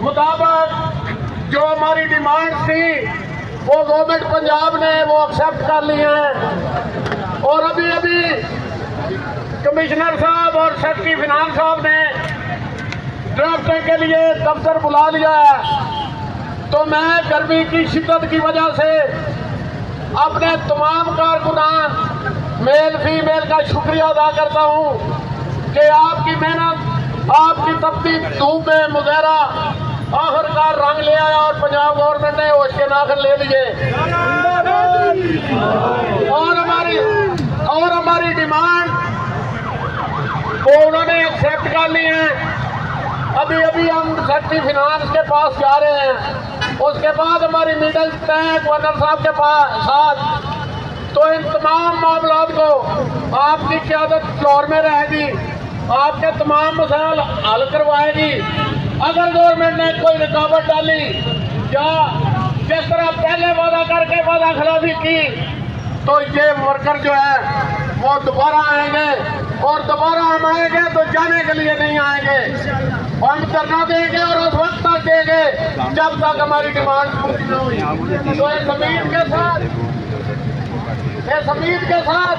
مطابق جو ہماری ڈیمانڈ تھی، وہ گورنمنٹ پنجاب نے وہ ایکسیپٹ کر لی ہیں۔ اور ابھی ابھی کمشنر صاحب اور سیکٹری فنانس صاحب نے ڈرافٹنگ کے لیے دفتر بلا لیا ہے۔ تو میں گرمی کی شدت کی وجہ سے اپنے تمام کارکنان میل فیمیل کا شکریہ ادا کرتا ہوں کہ آپ کی محنت، آپ کی تبدیل دھوپ میں مظاہرہ پنجاب گورنمنٹ نے ہوش کے ناخن لے لیے۔ اور ہماری اور ہماری ڈیمانڈ وہ انہوں نے ایکسیپٹ کر لی ہیں ابھی ابھی ہم سیکٹری فنانس کے پاس جا رہے ہیں۔ اس کے بعد ہماری میٹنگ طے ہے گورنر صاحب کے پاس ساتھ۔ تو ان تمام معاملات کو آپ کی قیادت فلور میں رہے گی۔ آپ کے تمام مسائل حل کروائے گی۔ اگر گورنمنٹ نے کوئی رکاوٹ ڈالی یا جس طرح پہلے وعدہ کر کے وعدہ خلافی کی، تو یہ ورکر جو ہے، وہ دوبارہ آئیں گے۔ اور دوبارہ ہم آئیں گے تو جانے کے لیے نہیں آئیں گے۔ ہم دھرنا دیں گے اور اس وقت تک دیں گے۔ جب تک ہماری ڈیمانڈ پوری نہ ہوئی۔ تو اس امید کے ساتھ، اس امید کے ساتھ